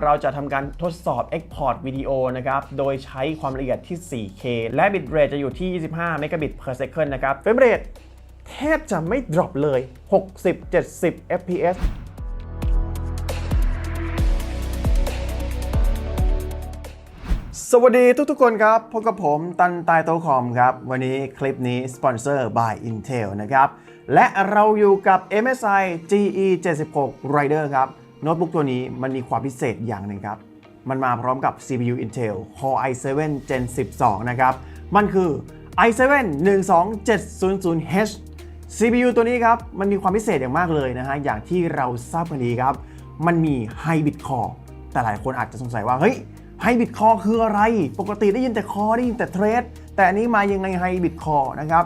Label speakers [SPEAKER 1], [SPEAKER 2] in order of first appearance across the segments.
[SPEAKER 1] เราจะทำการทดสอบ Export วิดีโอนะครับ โดยใช้ความละเอียดที่ 4K และ bitrate จะอยู่ที่ 25 megabit per second นะครับ frame rate แทบจะไม่ drop เลย 60-70 fps สวัสดีทุกๆคนครับ พบกับผมตันตายโตคอมครับ วันนี้คลิปนี้สปอนเซอร์ by Intel นะครับ และเราอยู่กับ MSI GE 76 Rider ครับ โน้ตบุ๊กตัวนี้มันมีความพิเศษอย่างหนึ่งครับ มันมาพร้อมกับ CPU Intel Core i7 Gen 12 นะครับ มันคือ i7 12700H CPU ตัวนี้ครับ มันมีความพิเศษอย่างมากเลยนะฮะ อย่างที่เราทราบกันดีครับ มันมี Hybrid Core แต่หลายคนอาจจะสงสัยว่า เฮ้ยไฮบิดคอคืออะไร ปกติได้ยินแต่คอได้ยินแต่เทรด แต่อันนี้มายังไงไฮบิดคอนะครับ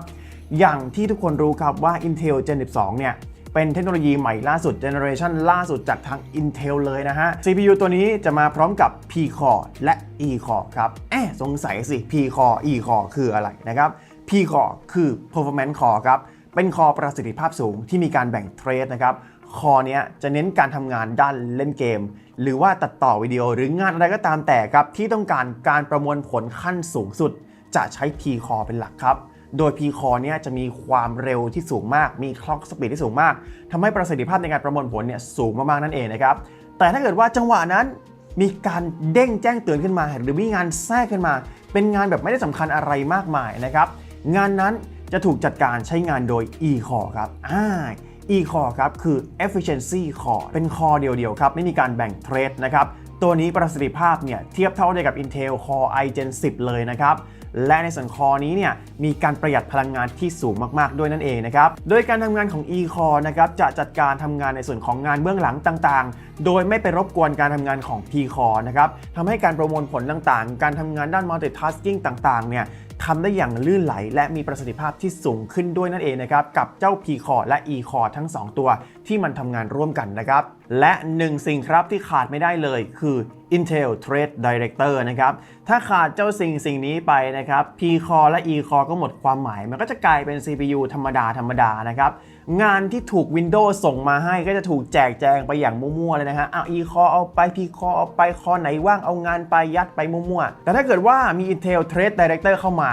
[SPEAKER 1] อย่างที่ทุกคนรู้ครับว่า Intel Gen 12 เนี่ย เป็นเทคโนโลยีใหม่ล่าสุดเจเนอเรชันล่าสุดจากทาง Intel เลยนะฮะ CPU ตัวนี้จะมาพร้อมกับ P Core และ E Core ครับแอบสงสัยสิ P Core E Core คืออะไรนะครับ P Core คือ Performance Core ครับ เป็นคอประสิทธิภาพสูงที่มีการแบ่งเทรดนะครับคอเนี้ยจะเน้นการทำงานด้านเล่นเกม หรือว่าตัดต่อวิดีโอหรืองานอะไรก็ตามแต่ครับ ที่ต้องการการประมวลผลขั้นสูงสุด จะใช้ P Core เป็นหลักครับ โดย P Core เนี่ยจะมีความเร็วที่สูงมาก มี clock speed ที่สูงมากทำให้ประสิทธิภาพในการประมวลผลเนี่ยสูงมากๆนั่นเองนะครับ แต่ถ้าเกิดว่าจังหวะนั้นมีการเด้งแจ้งเตือนขึ้นมา หรือมีงานแทรกขึ้นมา เป็นงานแบบไม่ได้สำคัญอะไรมากมายนะครับ งานนั้นจะถูกจัดการใช้งานโดย E Core ครับอ่า E Core ครับคือ efficiency core เป็นคอเดียวๆครับ ไม่มีการแบ่งเทรดนะครับ ตัวนี้ประสิทธิภาพเนี่ยเทียบเท่าได้กับ Intel Core i Gen 10 เลยนะครับและในส่วนคอนี้เนี่ยมีการประหยัดพลังงานที่สูงมาก ๆ ด้วยนั่นเองนะครับ โดยการทำงานของ E Core นะครับจะจัดการทำงานในส่วนของงานเบื้องหลังต่างๆ โดยไม่ไปรบกวนการทำงานของ P Core นะครับทำให้การประมวลผลต่างๆ การทำงานด้าน multitasking ต่างๆ เนี่ย ทำได้อย่างลื่นไหล และมีประสิทธิภาพที่สูงขึ้นด้วยนั่นเองนะครับกับเจ้า P Core และ E Core ทั้ง 2 ตัวที่มันทำงานร่วมกันนะครับ และหนึ่งสิ่งครับที่ขาดไม่ได้เลยคือ Intel Thread Director นะครับ ถ้าขาดเจ้าสิ่งสิ่งนี้ไปนะครับ P Core และ E Core ก็หมดความหมาย มันก็จะกลายเป็น CPU ธรรมดาธรรมดานะครับ งานที่ถูก Windows ส่งมาให้ก็จะถูกแจกแจงไปอย่างมั่วๆเลยนะฮะเอา E Core เอาไป P Core เอาไปคอไหนว่างเอางานไปยัดไปมั่วๆ แต่ถ้าเกิดว่ามี Intel Thread Director เข้ามา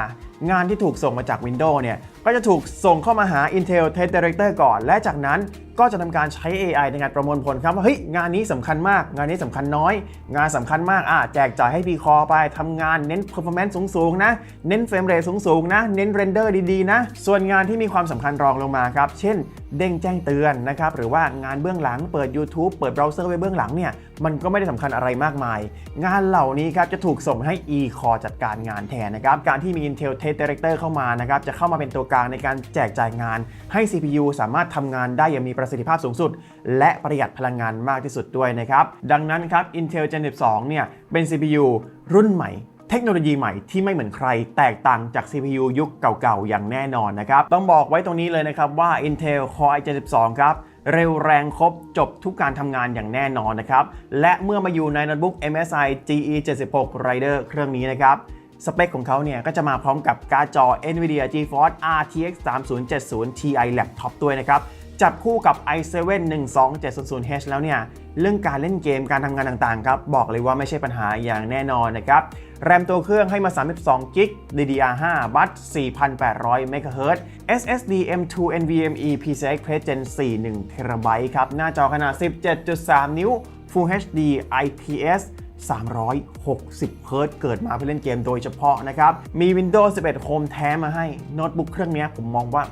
[SPEAKER 1] งานที่ถูกส่งมาจาก Windows เนี่ย ก็จะถูกส่งเข้ามาหา Intel Thread Director ก่อน และจากนั้นก็จะทำการใช้ AI ในการประมวลผลครับว่าเฮ้ยงานนี้สำคัญมาก งานนี้สำคัญน้อย งานสำคัญมากอะแจกจ่ายให้ P Core ไปทำงานเน้น performance สูงๆนะ เน้น frame rate สูงๆนะ เน้น render ดีๆนะ ส่วนงานที่มีความสำคัญรองลงมาครับ เช่น เด้งแจ้งเตือนนะครับ หรือว่างานเบื้องหลังเปิด YouTube เปิดเบราว์เซอร์ไว้เบื้องหลังเนี่ยมันก็ไม่ได้สำคัญอะไรมากมาย งานเหล่านี้ครับจะถูกส่งให้ E-Core จัดการงานแทนนะครับการที่มี Intel Test Director เข้ามานะครับจะเข้ามาเป็นตัวกลางในการแจกจ่ายงาน ให้ CPU สามารถทำงานได้อย่างมีประสิทธิภาพสูงสุด และประหยัดพลังงานมากที่สุดด้วยนะครับ ดังนั้นครับ Intel Gen 12 เนี่ยเป็น CPU รุ่นใหม่เทคโนโลยีใหม่ที่ไม่เหมือนใครแตกต่างจาก CPU ยุคเก่าๆ อย่างแน่นอนนะครับ ต้องบอกไว้ตรงนี้เลยนะครับว่า Intel Core i7 12ครับ เร็วแรงครบจบทุกการทำงานอย่างแน่นอนนะครับ และเมื่อมาอยู่ในโน้ตบุ๊ก MSI GE 76 Rider เครื่องนี้นะครับ สเปคของเขาเนี่ยก็จะมาพร้อมกับการ์ดจอ NVIDIA GeForce RTX 3070 Ti Laptop ด้วยนะครับ จับคู่กับ i7 12700H แล้วเนี่ย เรื่องการเล่นเกมการทำงานต่างๆครับ บอกเลยว่าไม่ใช่ปัญหาอย่างแน่นอนนะครับ แรมตัวเครื่องให้มา 32 g b DDR5 บัต4,800 MHz SSD M2 NVMe PCI Express Gen 4 1 TB ครับ หน้าจอขนาด 17.3 นิ้ว Full HD IPS 360 เฮิรต์เกิดมาเพื่อเล่นเกมโดยเฉพาะนะครับ มี Windows 11 Home แท้มาให้โน้ตบุ๊กเครื่องนี้ผมมองว่า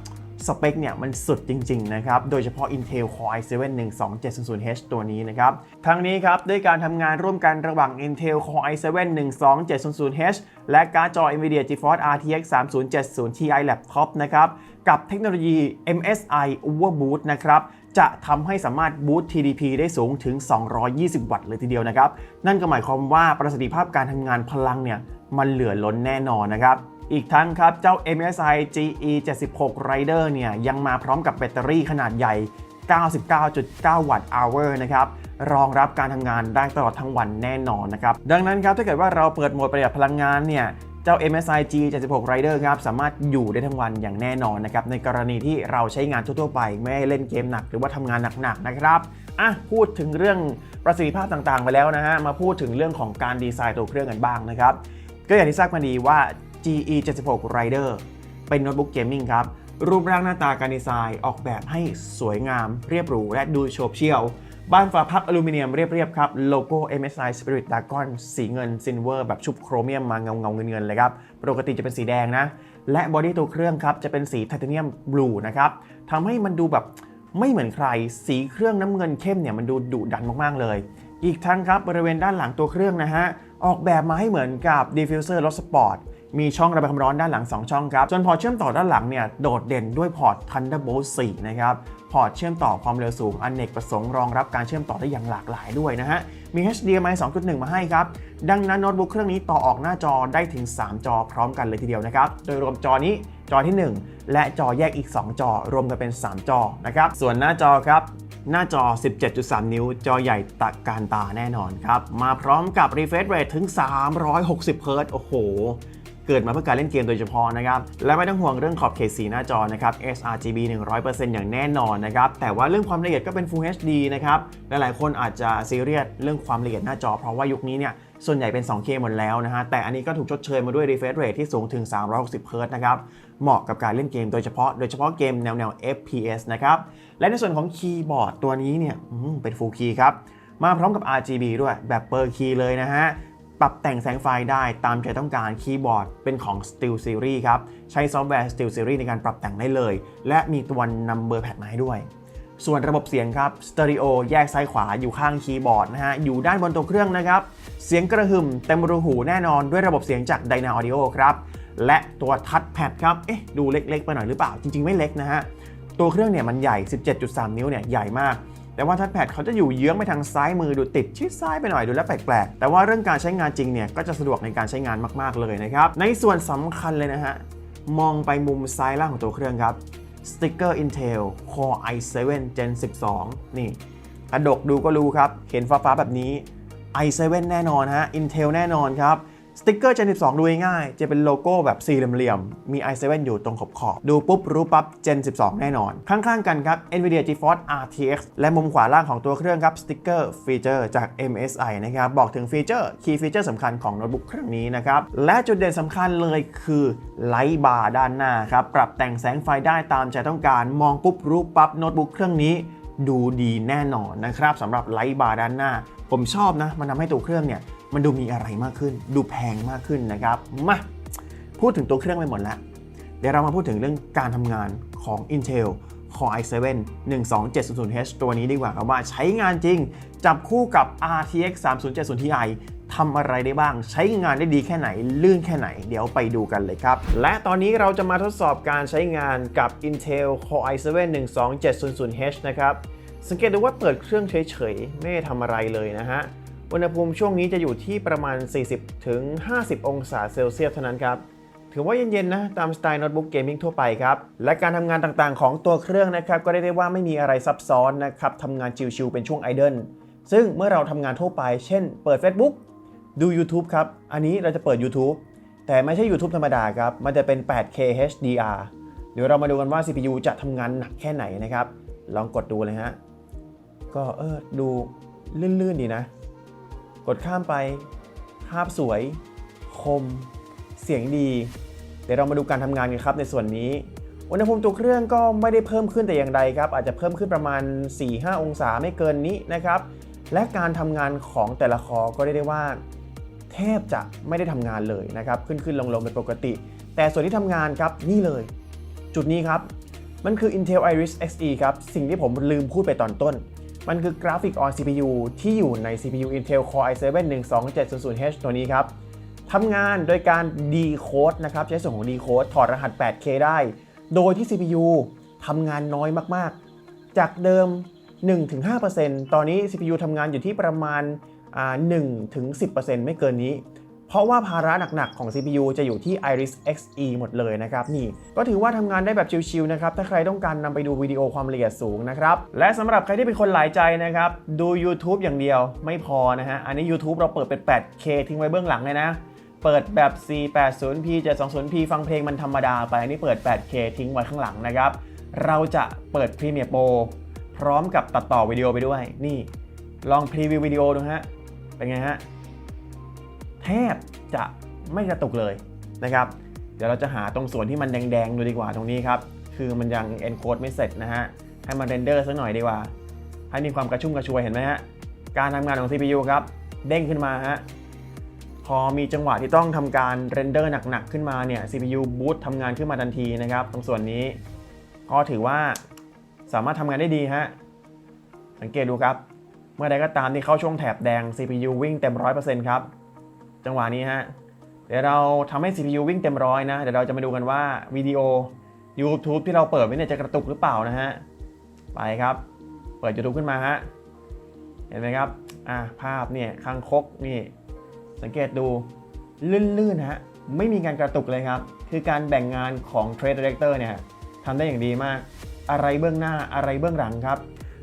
[SPEAKER 1] สเปคเนี่ยมันสุดจริง ๆ นะครับ โดยเฉพาะ Intel Core i7 12700H ตัวนี้นะครับ ทั้งนี้ครับ ด้วยการทำงานร่วมกันระหว่าง Intel Core i7 12700H และการ์ดจอ NVIDIA GeForce RTX 3070 Ti Laptop นะครับ กับเทคโนโลยี MSI Overboost นะครับ จะทำให้สามารถบูต TDP ได้สูงถึง 220 วัตต์เลยทีเดียวนะครับ นั่นก็หมายความว่าประสิทธิภาพการทำงานพลังเนี่ยมันเหลือล้นแน่นอนนะครับ อีกทั้งครับ เจ้า MSI GE 76 Rider เนี่ยยังมาพร้อมกับแบตเตอรี่ขนาดใหญ่ 99.9 วัตต์ hour นะครับรองรับการทำงานได้ตลอดทั้งวันแน่นอนนะครับ ดังนั้นครับถ้าเกิดว่าเราเปิดโหมดประหยัดพลังงานเนี่ย เจ้า MSI G76 Rider ครับสามารถอยู่ได้ทั้งวันอย่างแน่นอนนะครับในกรณีที่เราใช้งานทั่วๆไป ไม่เล่นเกมหนักหรือว่าทำงานหนักๆนะครับอะพูดถึงเรื่องประสิทธิภาพต่างๆ ไปแล้วนะฮะมาพูดถึงเรื่องของการดีไซน์ตัวเครื่องกันบ้างนะครับก็อย่างที่ทราบกันดีว่า GE76 Rider เป็นโน้ตบุ๊กเกมมิ่งครับรูปร่างหน้าตาการดีไซน์ออกแบบให้สวยงามเรียบหรูและดูโฉบเฉี่ยว บ้านฝาพับอลูมิเนียมเรียบๆครับ โลโก้ MSI Spirit Dragon สีเงินซินเวอร์แบบชุบโครเมียมมาเงาเงาเงินๆเลยครับ ปกติจะเป็นสีแดงนะ และบอดี้ตัวเครื่องครับ จะเป็นสีไทเทเนียมบลูนะครับทำให้มันดูแบบไม่เหมือนใคร สีเครื่องน้ำเงินเข้มเนี่ยมันดูดุดันมากๆเลย อีกทั้งครับบริเวณด้านหลังตัวเครื่องนะฮะออกแบบมาให้เหมือนกับดิฟฟิวเซอร์รถสปอร์ต มีช่องระบายความร้อนด้านหลัง 2 ช่องครับ จนพอเชื่อมต่อด้านหลังเนี่ยโดดเด่นด้วยพอร์ต Thunderbolt 4 นะครับ พอร์ตเชื่อมต่อความเร็วสูงอนเนกประสงค์รองรับการเชื่อมต่อได้อย่างหลากหลายด้วยนะฮะ มี HDMI 2.1 มาให้ครับ ดังนั้นโน้ตบุ๊กเครื่องนี้ต่อออกหน้าจอได้ถึง 3 จอพร้อมกันเลยทีเดียวนะครับ โดยรวมจอนี้จอที่ 1 และจอแยกอีก 2 จอรวมกันเป็น 3 จอนะครับ ส่วนหน้าจอครับหน้าจอ 17.3 นิ้ว จอใหญ่ตะการตาแน่นอนครับ มาพร้อมกับ refresh rate ถึง 360 Hz โอ้โห เกิดมาเพื่อการเล่นเกมโดยเฉพาะนะครับ และไม่ต้องห่วงเรื่องขอบเขตสีหน้าจอนะครับ sRGB 100%อย่างแน่นอนนะครับ แต่ว่าเรื่องความละเอียดก็เป็น Full HD นะครับ หลายๆคนอาจจะซีเรียสเรื่องความละเอียดหน้าจอ เพราะว่ายุคนี้เนี่ยส่วนใหญ่เป็น 2K หมดแล้วนะฮะ แต่อันนี้ก็ถูกชดเชยมาด้วย refresh rate ที่สูงถึง 360 Hz นะครับ เหมาะกับการเล่นเกมโดยเฉพาะ โดยเฉพาะเกมแนวแนว FPS นะครับ และในส่วนของคีย์บอร์ดตัวนี้เนี่ยเป็น Full Key ครับ มาพร้อมกับ RGB ด้วยแบบเปอร์คีย์เลยนะฮะ ปรับแต่งแสงไฟได้ตามใจต้องการคีย์บอร์ดเป็นของ Steel Series ครับ ใช้ซอฟต์แวร์ Steel Series ในการปรับแต่งได้เลย และมีตัว Number Pad มาให้ด้วย ส่วนระบบเสียงครับสเตอริโอแยกซ้ายขวาอยู่ข้างคีย์บอร์ดนะฮะ อยู่ด้านบนตัวเครื่องนะครับ เสียงกระหึ่มเต็มรูหูแน่นอนด้วยระบบเสียงจาก Dyna Audio ครับและตัวทัชแพดครับเอ๊ะดูเล็กๆไปหน่อยหรือเปล่าจริง ๆ ไม่เล็กนะฮะตัวเครื่องเนี่ยมันใหญ่ 17.3 นิ้วเนี่ยใหญ่มาก แต่ว่าทัชแพดเขาจะอยู่เยื้องไปทางซ้ายมือดูติดชิดซ้ายไปหน่อยดูแล้วแปลกๆ แต่ว่าเรื่องการใช้งานจริงเนี่ยก็จะสะดวกในการใช้งานมากๆเลยนะครับ ในส่วนสำคัญเลยนะฮะ มองไปมุมซ้ายล่างของตัวเครื่องครับสติกเกอร์ Intel Core i7 Gen 12 นี่กระดกดูก็รู้ครับ เห็นฟ้าๆแบบนี้ i7 แน่นอนฮะ Intel แน่นอนครับ สติกเกอร์ Gen 12 ดูง่ายๆ จะเป็นโลโก้แบบสี่เหลี่ยมๆ มี i7 อยู่ตรงขอบขอบ ดูปุ๊บ รู้ปั๊บ Gen 12 แน่นอน ข้างๆ กันครับ NVIDIA GeForce RTX และมุมขวาล่างของตัวเครื่องครับสติกเกอร์ฟีเจอร์จาก MSI นะครับ บอกถึงฟีเจอร์ คีย์ฟีเจอร์สำคัญของโน้ตบุ๊กเครื่องนี้นะครับ และจุดเด่นสำคัญเลยคือไลท์บาร์ด้านหน้าครับ ปรับแต่งแสงไฟได้ตามใจต้องการ มองปุ๊บรู้ปั๊บโน้ตบุ๊กเครื่องนี้ ดูดีแน่นอนนะครับสำหรับไลท์บาร์ด้านหน้า ผมชอบนะมันทำให้ตัวเครื่องเนี่ย มันดูมีอะไรมากขึ้น ดูแพงมากขึ้นนะครับ มาพูดถึงตัวเครื่องไปหมดแล้ว เดี๋ยวเรามาพูดถึงเรื่องการทำงานของ Intel Core i7 12700H ตัวนี้ดีกว่าครับว่าใช้งานจริง จับคู่กับ RTX 3070 Ti ทำอะไรได้บ้าง ใช้งานได้ดีแค่ไหน ลื่นแค่ไหน เดี๋ยวไปดูกันเลยครับ และตอนนี้เราจะมาทดสอบการใช้งานกับ Intel Core i7 12700H นะครับ สังเกตดูว่าเปิดเครื่องเฉยๆ ไม่ได้ทำอะไรเลยนะฮะ อุณหภูมิช่วงนี้จะอยู่ที่ประมาณ 40ถึง50องศาเซลเซียสเท่านั้นครับ ถือว่าเย็นๆนะตามสไตล์โน้ตบุ๊กเกมมิ่งทั่วไปครับ และการทำงานต่างๆของตัวเครื่องนะครับ ก็ได้ได้ว่าไม่มีอะไรซับซ้อนนะครับทำงานชิวๆเป็นช่วงไอเดิลซึ่งเมื่อเราทำงานทั่วไป เช่น เปิด Facebook ดู YouTube ครับ อันนี้เราจะเปิด YouTube แต่ไม่ใช่ YouTube ธรรมดาครับ มันจะเป็น 8K HDR เดี๋ยวเรามาดูกันว่า CPU จะทำงานหนักแค่ไหนนะครับ ลองกดดูเลยฮะ ก็เออดูลื่นๆดีนะ กดข้ามไป ภาพสวย คม เสียงดี เดี๋ยวเรามาดูการทำงานกันครับในส่วนนี้ อุณหภูมิตัวเครื่องก็ไม่ได้เพิ่มขึ้นแต่อย่างใดครับ อาจจะเพิ่มขึ้นประมาณ 4-5 องศาไม่เกินนี้นะครับ และการทำงานของแต่ละคอก็ได้ได้ว่า แทบจะไม่ได้ทำงานเลยนะครับ ขึ้นขึ้นลงลงเป็นปกติ แต่ส่วนที่ทำงานครับนี่เลย จุดนี้ครับ มันคือ Intel Iris Xe ครับ สิ่งที่ผมลืมพูดไปตอนต้น มันคือกราฟิก on CPU ที่อยู่ใน CPU Intel Core i7 12700H ตัวนี้ครับทำงานโดยการ decode นะครับใช้ส่วนของ decode ถอดรหัส 8K ได้ โดยที่ CPU ทำงานน้อยมากๆ จากเดิม 1-5%ตอนนี้ CPU ทำงานอยู่ที่ประมาณ1-10%ไม่เกินนี้ เพราะว่าภาระหนักๆของ CPU จะอยู่ที่ Iris Xe หมดเลยนะครับนี่ก็ถือว่าทำงานได้แบบชิลๆนะครับถ้าใครต้องการนำไปดูวิดีโอความละเอียดสูงนะครับและสำหรับใครที่เป็นคนหลายใจนะครับดู YouTube อย่างเดียวไม่พอนะฮะอันนี้ YouTube เราเปิดเป็น 8K ทิ้งไว้เบื้องหลังเลยนะเปิดแบบ 480p 720p ฟังเพลงมันธรรมดาไป อันนี้เปิด 8K ทิ้งไว้ข้างหลังนะครับ เราจะเปิด Premiere Pro พร้อมกับตัดต่อวิดีโอไปด้วย นี่ ลองพรีวิววิดีโอดูฮะ เป็นไงฮะ แทบจะไม่กระตุกเลยนะครับ เดี๋ยวเราจะหาตรงส่วนที่มันแดงๆดูดีกว่าตรงนี้ครับ คือมันยัง encode ไม่เสร็จนะฮะ ให้มันเรนเดอร์สักหน่อยดีกว่า ให้มีความกระชุ่มกระชวยเห็นไหมฮะ การทำงานของ CPU ครับ เด้งขึ้นมาฮะ พอมีจังหวะที่ต้องทำการเรนเดอร์หนักๆขึ้นมาเนี่ย CPU บูตทำงานขึ้นมาทันทีนะครับ ตรงส่วนนี้ก็ถือว่าสามารถทำงานได้ดีฮะ สังเกตดูครับ เมื่อใดก็ตามที่เข้าช่วงแถบแดง CPU วิ่งเต็ม 100%ครับ จังหวะนี้ฮะ เดี๋ยวเราทำให้ CPU วิ่งเต็มร้อยนะ เดี๋ยวเราจะมาดูกันว่าวิดีโอ YouTube ที่เราเปิดไว้เนี่ยจะกระตุกหรือเปล่านะฮะ ไปครับ เปิด YouTube ขึ้นมาฮะ เห็นไหมครับ อะภาพเนี่ยคางคกนี่ สังเกตดูลื่นๆฮะ ไม่มีการกระตุกเลยครับ คือการแบ่งงานของ Trade Director เนี่ยทำได้อย่างดีมาก อะไรเบื้องหน้าอะไรเบื้องหลังครับ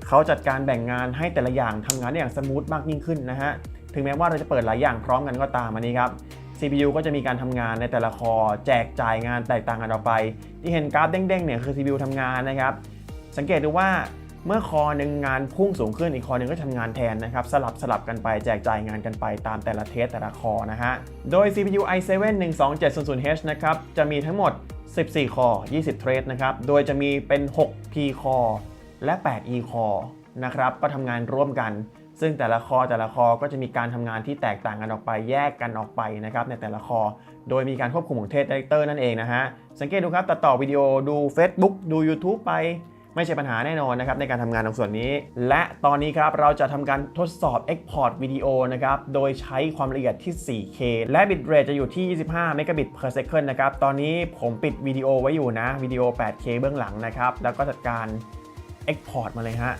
[SPEAKER 1] เขาจัดการแบ่งงานให้แต่ละอย่างทำงานได้อย่างสมูทมากยิ่งขึ้นนะฮะ ถึงแม้ว่าเราจะเปิดหลายอย่างพร้อมกันก็ตามอันนี้ครับ CPU ก็จะมีการทำงานในแต่ละคอ แจกจ่ายงานแตกต่างกันออกไป ที่เห็นกราฟเด้งๆเนี่ยคือ CPU ทำงานนะครับ สังเกตดูว่าเมื่อคอหนึ่งงานพุ่งสูงขึ้นอีกคอหนึ่งก็ทำงานแทนนะครับ สลับสลับกันไปแจกจ่ายงานกันไปตามแต่ละเทสแต่ละคอนะฮะ โดย CPU i7 12700H นะครับ จะมีทั้งหมด 14 คอ 20 เทรดนะครับ โดยจะมีเป็น 6 P คอและ 8 E คอนะครับ ก็ทำงานร่วมกัน ซึ่งแต่ละคอแต่ละคอก็จะมีการทำงานที่แตกต่างกันออกไปแยกกันออกไปนะครับในแต่ละคอ โดยมีการควบคุมของเทส Director นั่นเองนะฮะสังเกตดูครับตัดต่อวิดีโอดู Facebook ดู YouTube ไปไม่ใช่ปัญหาแน่นอนนะครับในการทำงานตรงส่วนนี้ และตอนนี้ครับเราจะทำการทดสอบ Export วิดีโอนะครับโดยใช้ความละเอียดที่ 4K และ bitrate จะอยู่ที่ 25 megabit per second นะครับตอนนี้ผมปิดวิดีโอไว้อยู่นะวิดีโอ 8K เบื้องหลังนะครับแล้วก็จัดการ Export มาเลยฮะ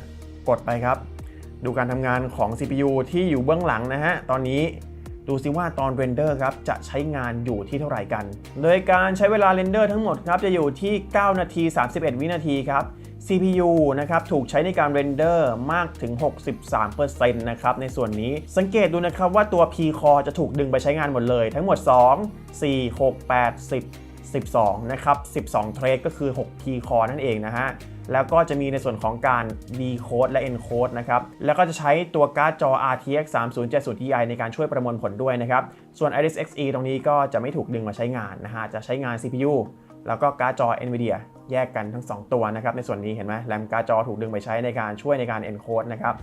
[SPEAKER 1] กดไปครับ ดูการทำงานของ CPU ที่อยู่เบื้องหลังนะฮะ ตอนนี้ดูซิว่าตอนเรนเดอร์ครับจะใช้งานอยู่ที่เท่าไหร่กัน โดยการใช้เวลาเรนเดอร์ทั้งหมดครับจะอยู่ที่ 9 นาที 31 วินาทีครับ CPU นะครับถูกใช้ในการเรนเดอร์มากถึง 63%นะครับในส่วนนี้สังเกตดูนะครับว่าตัว P core จะถูกดึงไปใช้งานหมดเลย ทั้งหมด 2 4 6 8 10 12 นะครับ 12 เทรดก็คือ 6 P core นั่นเองนะฮะ แล้วก็จะมีในส่วนของการ decode และ encode นะครับ แล้วก็จะใช้ตัวการ์ดจอ RTX 3070 Ti ในการช่วยประมวลผลด้วยนะครับ ส่วน Iris Xe ตรงนี้ก็จะไม่ถูกดึงมาใช้งานนะฮะ จะใช้งาน CPU แล้วก็การ์ดจอ NVIDIA แยกกันทั้ง 2 ตัวนะครับ ในส่วนนี้เห็นไหมแรมการ์ดจอถูกดึงไปใช้ในการช่วยในการ encode นะครับ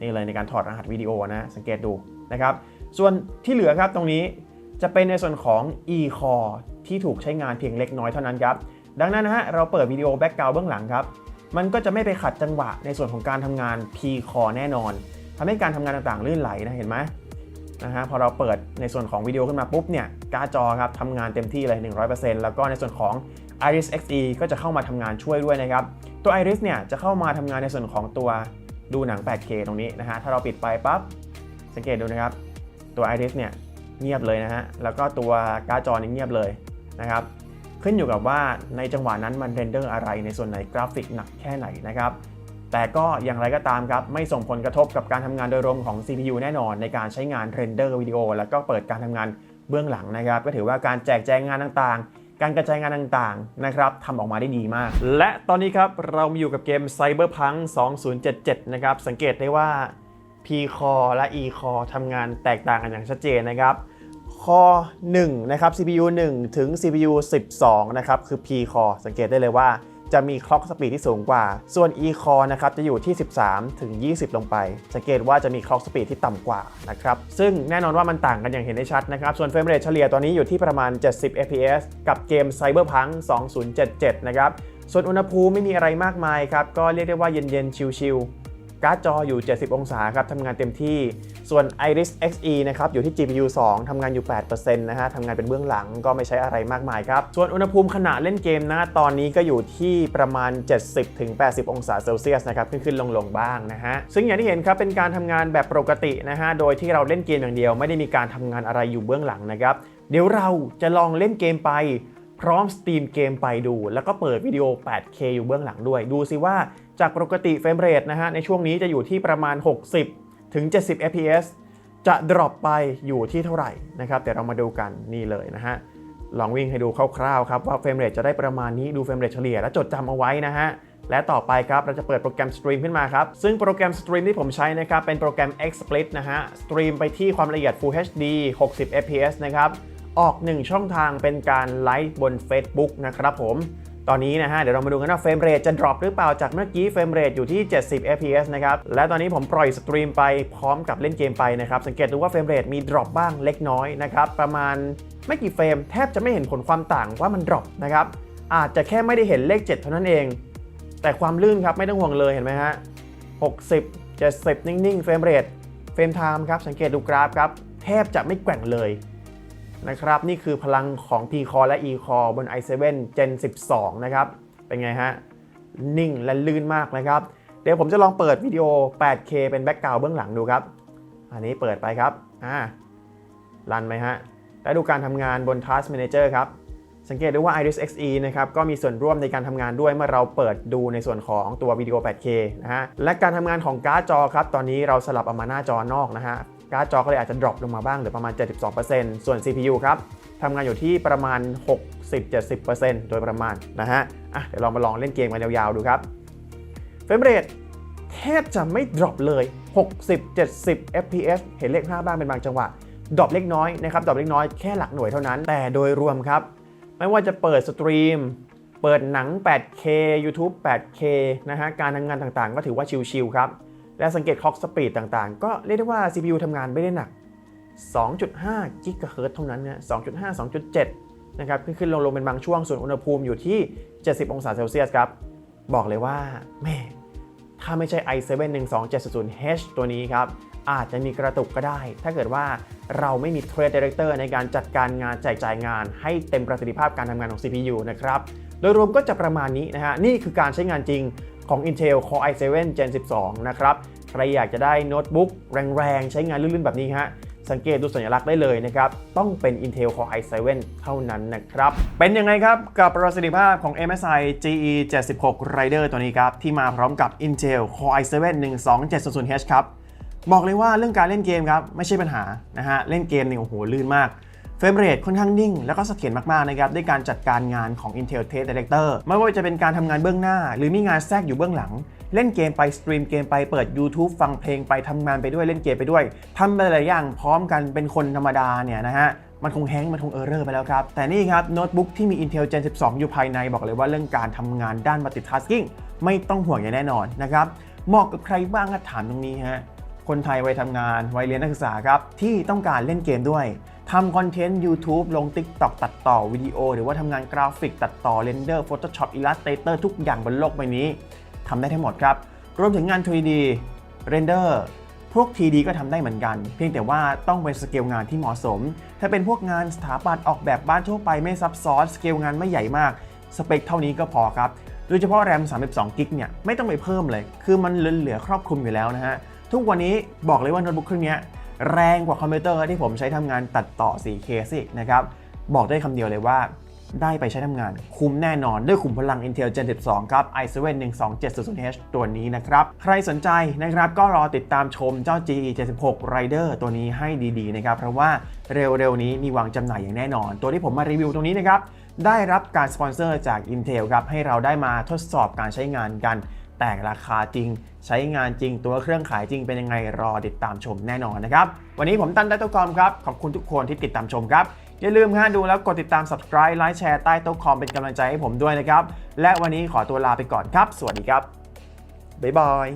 [SPEAKER 1] นี่เลยในการถอดรหัสวิดีโอนะ สังเกตดูนะครับ ส่วนที่เหลือครับตรงนี้จะเป็นในส่วนของ e-core ที่ถูกใช้งานเพียงเล็กน้อยเท่านั้นครับ ดังนั้นนะฮะเราเปิดวิดีโอแบ็กกราวด์เบื้องหลังครับ มันก็จะไม่ไปขัดจังหวะในส่วนของการทำงาน P-core แน่นอนทำให้การทำงานต่างๆ ลื่นไหลนะเห็นไหมนะฮะพอเราเปิดในส่วนของวิดีโอขึ้นมาปุ๊บเนี่ยการจอครับทำงานเต็มที่เลย 100%แล้วก็ในส่วนของ Iris Xe ก็จะเข้ามาทำงานช่วยด้วยนะครับ ตัว Iris เนี่ยจะเข้ามาทำงานในส่วนของตัวดูหนัง 8K ตรงนี้นะฮะ ถ้าเราปิดไปปั๊บ สังเกตดูนะครับ ตัว Iris เนี่ยเงียบเลยนะฮะ แล้วก็ตัวการ์ดจอนี่เงียบเลยนะครับ ขึ้นอยู่กับว่าในจังหวะนั้นมันเรนเดอร์อะไรในส่วนไหนกราฟิกหนักแค่ไหนนะครับแต่ก็อย่างไรก็ตามครับ ไม่ส่งผลกระทบกับการทำงานโดยรวมของ CPU แน่นอน ในการใช้งานเรนเดอร์วิดีโอแล้วก็เปิดการทำงานเบื้องหลังนะครับ ก็ถือว่าการแจกแจงงานต่างๆ การกระจายงานต่างๆนะครับทำออกมาได้ดีมาก และตอนนี้ครับ เรามาอยู่กับเกม Cyberpunk 2077 นะครับ สังเกตได้ว่า P-core และ E-core ทำงานแตกต่างกันอย่างชัดเจนนะครับ Core 1นะครับ CPU 1 ถึง CPU 12 นะครับ คือ P Core สังเกตได้เลยว่าจะมี clock speed ที่สูงกว่า ส่วน E Core นะครับจะอยู่ที่ 13 ถึง 20 ลงไป สังเกตว่าจะมี clock speed ที่ต่ำกว่านะครับ ซึ่งแน่นอนว่ามันต่างกันอย่างเห็นได้ชัดนะครับ ส่วน frame rate เฉลี่ยตอนนี้อยู่ที่ประมาณ 70 fps กับเกม Cyberpunk 2077 นะครับ ส่วนอุณหภูมิไม่มีอะไรมากมายครับ ก็เรียกได้ว่าเย็นๆ ชิลๆ การ์ดจออยู่ 70 องศาครับทำงานเต็มที่ ส่วน Iris Xe นะครับอยู่ที่ GPU 2 ทำงานอยู่ 8%นะฮะทำงานเป็นเบื้องหลังก็ไม่ใช้อะไรมากมายครับ ส่วนอุณหภูมิขณะเล่นเกมนะตอนนี้ก็อยู่ที่ประมาณ 70-80 องศาเซลเซียสนะครับขึ้นๆลงๆบ้างนะฮะ ซึ่งอย่างที่เห็นครับเป็นการทำงานแบบปกตินะฮะโดยที่เราเล่นเกมอย่างเดียว ไม่ได้มีการทำงานอะไรอยู่เบื้องหลังนะครับเดี๋ยวเราจะลองเล่นเกมไปพร้อมสตรีมเกมไปดู แล้วก็เปิดวิดีโอ 8K อยู่เบื้องหลังด้วย ดูซิว่า จากปกติเฟรมเรทนะฮะในช่วงนี้จะอยู่ที่ประมาณ 60 ถึง 70 fps จะดรอปไปอยู่ที่เท่าไหร่นะครับเดี๋ยวเรามาดูกันนี่เลยนะฮะลองวิ่งให้ดูคร่าวๆครับว่าเฟรมเรทจะได้ประมาณนี้ดูเฟรมเรทเฉลี่ยและจดจำเอาไว้นะฮะและต่อไปครับเราจะเปิดโปรแกรมสตรีมขึ้นมาครับ ซึ่งโปรแกรมสตรีมที่ผมใช้นะครับเป็นโปรแกรม XSplit นะฮะสตรีมไปที่ความละเอียด Full HD 60 fps นะครับออก 1 ช่องทางเป็นการไลฟ์บน Facebook นะครับผมตอนนี้นะฮะเดี๋ยวเรามาดูกันว่าเฟรมเรทจะ drop หรือเปล่าจากเมื่อกี้เฟรมเรทอยู่ที่ 70 fps นะครับ และตอนนี้ผมปล่อยสตรีมไปพร้อมกับเล่นเกมไปนะครับ สังเกตดูว่าเฟรมเรทมี drop บ้างเล็กน้อยนะครับ ประมาณไม่กี่เฟรมแทบจะไม่เห็นผลความต่างว่ามัน drop นะครับ อาจจะแค่ไม่ได้เห็นเลข 7 เท่านั้นเอง แต่ความลื่นครับไม่ต้องห่วงเลยเห็นไหมฮะ 60 70 นิ่งๆเฟรมเรทเฟรมไทม์ครับสังเกตดูกราฟครับแทบจะไม่แกว่งเลย นะครับนี่คือพลังของ P-Core และ E-Core บน i7 Gen 12 นะครับ เป็นไงฮะ นิ่งและลื่นมากนะครับ เดี๋ยวผมจะลองเปิดวิดีโอ 8K เป็นแบ็กกราวด์เบื้องหลังดูครับ อันนี้เปิดไปครับ อ่ารันไหมฮะ และดูการทำงานบน Task Manager ครับ สังเกตได้ว่า Iris Xe นะครับ ก็มีส่วนร่วมในการทำงานด้วยเมื่อเราเปิดดูในส่วนของตัววิดีโอ 8K นะฮะ และการทำงานของการ์ดจอครับ ตอนนี้เราสลับเอามาหน้าจอนอกนะฮะ การ์ดจอก็เลยอาจจะ drop ลงมาบ้างเหรือประมาณ 72%ส่วน CPU ครับทำงานอยู่ที่ประมาณ 60-70%โดยประมาณนะฮะอะเดี๋ยวเรามาลองเล่นเกมกันยาวๆดูครับเฟรมเรทแทบจะไม่ drop เลย 60-70 fps เห็นเลข 5 บ้างเป็นบางจังหวะดรอปเล็กน้อยนะครับดรอปเล็กน้อยแค่หลักหน่วยเท่านั้น แต่โดยรวมครับ ไม่ว่าจะเปิดสตรีม เปิดหนัง 8K YouTube 8K นะฮะ การทำงานต่างๆ ก็ถือว่าชิลๆครับ และสังเกตคล็อกสปีดต่างๆ ก็เรียกได้ว่า CPU ทำงานไม่ได้หนัก 2.5กิกะเฮิรตซ์เท่านั้นนะ 2.5 2.7 นะครับ ขึ้นๆลงๆเป็นบางช่วง ส่วนอุณหภูมิอยู่ที่ 70 องศาเซลเซียสครับ บอกเลยว่าแม่ถ้าไม่ใช่ i7 12700H ตัวนี้ครับ อาจจะมีกระตุกก็ได้ ถ้าเกิดว่าเราไม่มี Trade Director ในการจัดการงานแจกจ่ายงาน ให้เต็มประสิทธิภาพการทำงานของ CPU นะครับ โดยรวมก็จะประมาณนี้นะฮะ นี่คือการใช้งานจริง ของ Intel Core i7 Gen 12 นะครับ ใครอยากจะได้โน้ตบุ๊กแรงๆ ใช้งานลื่นๆ แบบนี้ฮะสังเกตดูสัญลักษณ์ได้เลยนะครับ ต้องเป็น Intel Core i7 เท่านั้นนะครับ เป็นยังไงครับกับประสิทธิภาพของ MSI GE 76 Rider ตัวนี้ครับ ที่มาพร้อมกับ Intel Core i7 12700H ครับ บอกเลยว่าเรื่องการเล่นเกมครับ ไม่ใช่ปัญหานะฮะ เล่นเกมเนี่ยโอ้โหลื่นมาก เฟรมเรทค่อนข้างนิ่ง แล้วก็เสถียรมากๆนะครับด้วยการจัดการงานของ Intel Test Director ไม่ว่าจะเป็นการทำงานเบื้องหน้า หรือมีงานแทรกอยู่เบื้องหลัง เล่นเกมไปสตรีมเกมไปเปิด YouTube ฟังเพลงไปทำงานไปด้วยเล่นเกมไปด้วยทำหลายอย่างพร้อมกันเป็นคนธรรมดาเนี่ยนะฮะมันคงแฮงก์มันคงเออร์เรอร์ไปแล้วครับ แต่นี่ครับโน้ตบุ๊กที่มี Intel Gen 12 อยู่ภายในบอกเลยว่าเรื่องการทำงานด้าน multitasking ไม่ต้องห่วงอย่างแน่นอนนะครับเหมาะกับใครบ้างถามตรงนี้ฮะคนไทยวัยทำงานวัยเรียนนักศึกษาครับที่ต้องการเล่นเกมด้วย ทำคอนเทนต์ YouTube ลง TikTok ตัดต่อวิดีโอ หรือว่าทำงานกราฟิกตัดต่อเรนเดอร์ Photoshop Illustrator ทุกอย่างบนโลกใบนี้ทำได้ทั้งหมดครับ รวมถึงงาน 3D เรนเดอร์พวก TD ก็ทำได้เหมือนกัน เพียงแต่ว่าต้องเป็นสเกลงานที่เหมาะสม ถ้าเป็นพวกงานสถาปัตย์ออกแบบบ้านทั่วไปไม่ซับซ้อนสเกลงานไม่ใหญ่มากสเปคเท่านี้ก็พอครับโดยเฉพาะแรม 32 กิกเนี่ยไม่ต้องไปเพิ่มเลย คือมันเหลือครอบคลุมอยู่แล้วนะฮะทุกวันนี้บอกเลยว่าโน้ตบุ๊กเครื่องเนี้ย แรงกว่าคอมพิวเตอร์ที่ผมใช้ทำงานตัดต่อ 4K สินะครับบอกได้คำเดียวเลยว่าได้ไปใช้ทำงาน คุ้มแน่นอนด้วยขุมพลัง Intel Gen 12 ครับ i7 12700H ตัวนี้นะครับ ใครสนใจนะครับก็รอติดตามชมเจ้า GE 76 Rider ตัวนี้ให้ดีๆนะครับ เพราะว่าเร็วๆ นี้มีวางจำหน่ายอย่างแน่นอน ตัวที่ผมมารีวิวตรงนี้นะครับ ได้รับการสปอนเซอร์จาก Intel ครับ ให้เราได้มาทดสอบการใช้งานกัน แต่ราคาจริง ใช้งานจริงตัวเครื่องขายจริงเป็นยังไงรอติดตามชมแน่นอนนะครับ วันนี้ผมตั้นไต้โตะคอมครับ ขอบคุณทุกคนที่ติดตามชมครับ อย่าลืมฮะดูแล้วกดติดตาม subscribe ไลค์แชร์ใต้โต๊ะคอมเป็นกำลังใจให้ผมด้วยนะครับ และวันนี้ขอตัวลาไปก่อนครับ สวัสดีครับบ๊ายบาย